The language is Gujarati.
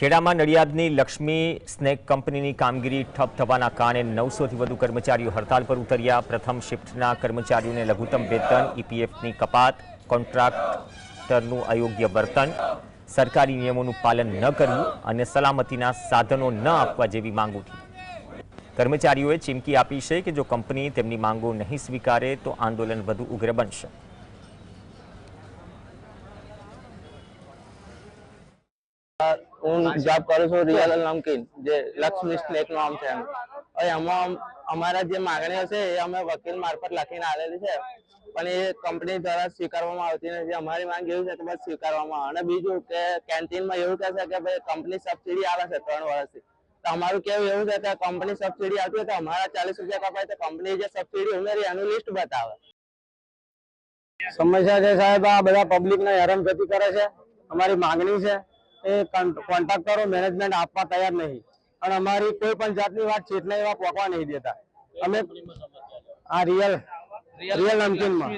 ખેડામાં નડિયાદની લક્ષ્મી સ્નેક કંપનીની કામગીરી ઠપ થવાના કારણે નવસોથી વધુ કર્મચારીઓ હડતાલ પર ઉતર્યા. પ્રથમ શિફ્ટના કર્મચારીઓને લઘુત્તમ વેતન, ઈપીએફની કપાત, કોન્ટ્રાક્ટરનું અયોગ્ય વર્તન, સરકારી નિયમોનું પાલન ન કરવું અને સલામતીના સાધનો ન આપવા જેવી માંગ ઉઠી. કર્મચારીઓએ ચીમકી આપી છે કે જો કંપની તેમની માંગો નહીં સ્વીકારે તો આંદોલન વધુ ઉગ્ર બનશે. હું જોબ કરું છું રિયલ નમકીન જે લક્ષ્મી સ્નેક નામ છે એમ એમાં અમારા જે માંગણીઓ છે એ અમે વકીલ મારફત લખીને આવેલી છે. પણ એ કંપની દ્વારા સ્વીકારવામાં આવતી નથી. અમારી માંગ એવું છે કે બસ સ્વીકારવામાં આવે. અને બીજું કે કેન્ટીનમાં એવું કહે છે કે ભાઈ કંપની સબસિડી આવે છે ત્રણ વર્ષથી. તો અમારું કેવું એવું છે કે કંપની સબસિડી આવતી હોય તો અમારા ચાલીસ રૂપિયા કપાય તો કંપની જે સબસિડી ઉમેરી એનું લિસ્ટ બતાવે. સમસ્યા છે સાહેબ આ બધા પબ્લિક ને હેરાન ગતિ કરે છે. અમારી માંગણી છે એ કોન્ટેક્ટ કરો મેનેજમેન્ટ આપવા તૈયાર નહીં. અને અમારી કોઈ પણ જાતની વાત ચેટલા એવા પોકવા નહીં દેતા. અમે આ રિયલ રિયલ નમકીનમાં.